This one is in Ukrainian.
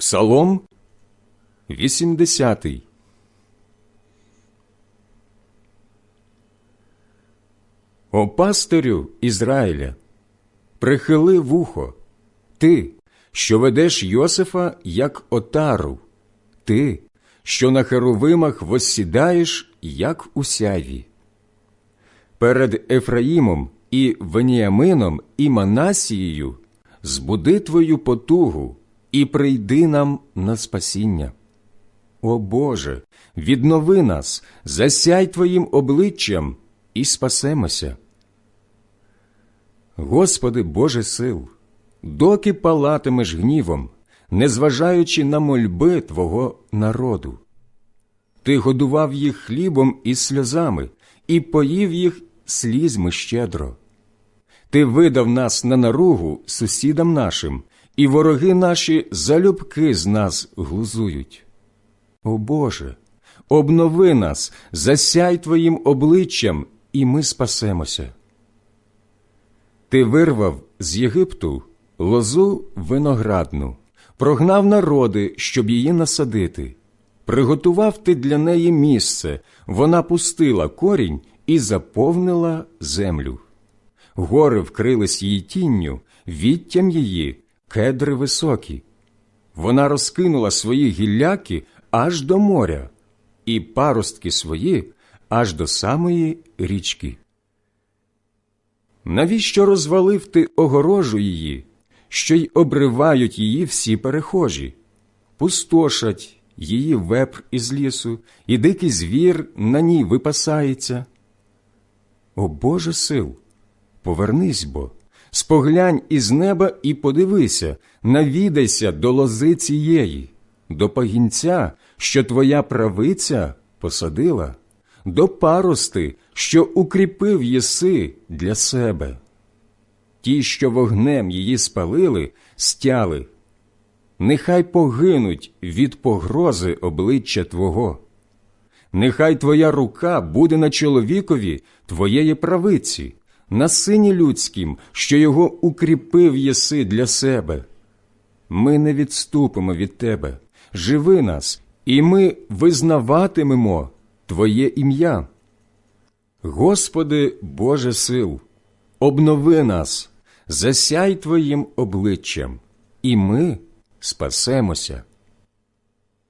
Псалом 80 О пастирю Ізраїля, прихили вухо, ти, що ведеш Йосифа як отару, ти, що на херовимах воссідаєш, як у сяві. Перед Ефраїмом і Веніамином і Манасією збуди твою потугу і прийди нам на спасіння. О Боже, віднови нас, засяй Твоїм обличчям і спасемося. Господи Боже сил, доки палатимеш гнівом, незважаючи на мольби Твого народу. Ти годував їх хлібом і сльозами і поїв їх слізьми щедро. Ти видав нас на наругу сусідам нашим, і вороги наші залюбки з нас глузують. О Боже, обнови нас, засяй Твоїм обличчям, і ми спасемося. Ти вирвав з Єгипту лозу виноградну, прогнав народи, щоб її насадити. Приготував ти для неї місце, вона пустила корінь і заповнила землю. Гори вкрились її тінню, віттям її кедри високі. Вона розкинула свої гілляки аж до моря, і паростки свої аж до самої річки. Навіщо розвалив ти огорожу її, що й обривають її всі перехожі, пустошать її вепр із лісу, і дикий звір на ній випасається? О Боже сил, повернись бо, споглянь із неба і подивися, навідайся до лози цієї, до пагінця, що твоя правиця посадила, до парости, що укріпив єси для себе. Ті, що вогнем її спалили, стяли. Нехай погинуть від погрози обличчя Твого. Нехай Твоя рука буде на чоловікові Твоєї правиці, на сині людським, що його укріпив єси для себе. Ми не відступимо від Тебе, живи нас, і ми визнаватимемо Твоє ім'я. Господи Боже сил, обнови нас, засяй Твоїм обличчям, і ми спасемося.